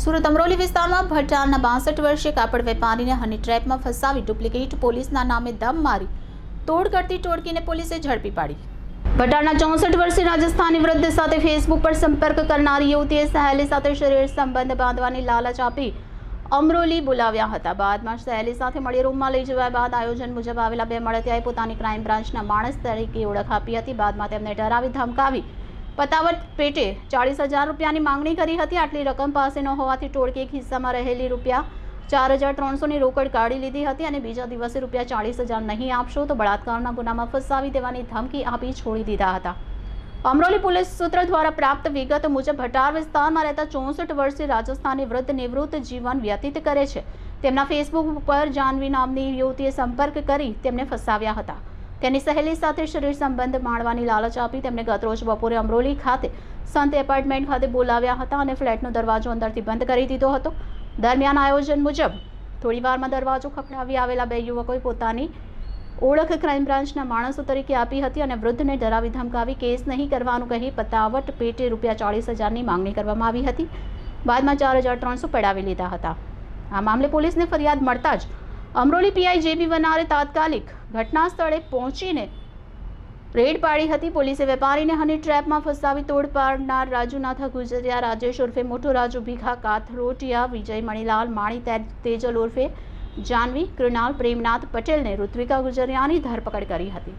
સુરત અમરોલી વિસ્તારમાં ભટારના બાસઠ વર્ષીય કાપડ વેપારીને હની ટ્રેપમાં ફસાવી ડુપ્લિકેટ પોલીસના નામે દમ મારી. તોડ કરતી ટોળકીને પોલીસે ઝડપી પાડી. ભટારના ચોસઠ વર્ષીય રાજસ્થાની વૃદ્ધ સાથે ફેસબુક પર સંપર્ક કરનારી યુવતીએ સહેલી સાથે શરીર સંબંધ બાંધવાની લાલચ આપી અમરોલી બોલાવ્યા હતા. બાદમાં સહેલી સાથે મળી રૂમમાં લઈ જવા બાદ આયોજન મુજબ આવેલા બે મળતિયાએ પોતાની ક્રાઇમ બ્રાન્ચના માણસ તરીકે ઓળખ આપી હતી. બાદમાં તેમને ડરાવી ધમકાવી પતાવટ પેટે ચાળીસ હજાર રૂપિયાની માંગણી કરી હતી. આટલી રકમ પાસે ન હોવાથી ટોળકી એક હિસ્સામાં રહેલી રૂપિયા ચાર હજાર ત્રણસોની રોકડ કાઢી લીધી હતી અને બીજા દિવસે રૂપિયા ચાળીસ હજાર નહીં આપશો તો બળાત્કારના ગુનામાં ફસાવી દેવાની ધમકી આપી છોડી દીધા હતા. અમરોલી પોલીસ સૂત્ર દ્વારા પ્રાપ્ત વિગત મુજબ ભટાર વિસ્તારમાં રહેતા ચોસઠ વર્ષીય રાજસ્થાની વૃદ્ધ નિવૃત્ત જીવન વ્યતીત કરે છે. તેમના ફેસબુક ઉપર જાનવી નામની યુવતીએ સંપર્ક કરી તેમને ફસાવ્યા હતા. તેની સહેલી સાથે શરીર સંબંધ માણવાની લાલચ આપી તેમને ગતરોજ બપોરે અમરોલી ખાતે સંત એપાર્ટમેન્ટ ખાતે બોલાવ્યા હતા અને ફ્લેટનો દરવાજો અંદરથી બંધ કરી દીધો હતો. દરમિયાન આયોજન મુજબ થોડી વારમાં દરવાજો ખખડાવી આવેલા બે યુવકોએ પોતાની ઓળખ ક્રાઇમ બ્રાન્ચના માણસો તરીકે આપી હતી અને વૃદ્ધને ડરાવી ધમકાવી કેસ નહીં કરવાનું કહી પતાવટ પેટે રૂપિયા ચાળીસ હજારની માંગણી કરવામાં આવી હતી. બાદમાં ચાર હજાર ત્રણસો પડાવી લીધા હતા. આ મામલે પોલીસને ફરિયાદ મળતા જ અમરોલી પીઆઈ જેબી વનારે તાત્કાલિક ઘટના સ્થળે પહોંચીને રેડ પાડી હતી. પોલીસે વેપારીને હની ટ્રેપમાં ફસાવી તોડ પાડનાર રાજુનાથા ગુજરિયા, રાજેશ ઉર્ફે, મોટો રાજુ ભીખા કાથરોટિયા વિજય મણિલાલ, માણી તેજલ ઉર્ફે, જાનવી, કૃણાલ પ્રેમનાથ પટેલને ઋત્વિકા ગુજરિયાની ધરપકડ કરી હતી.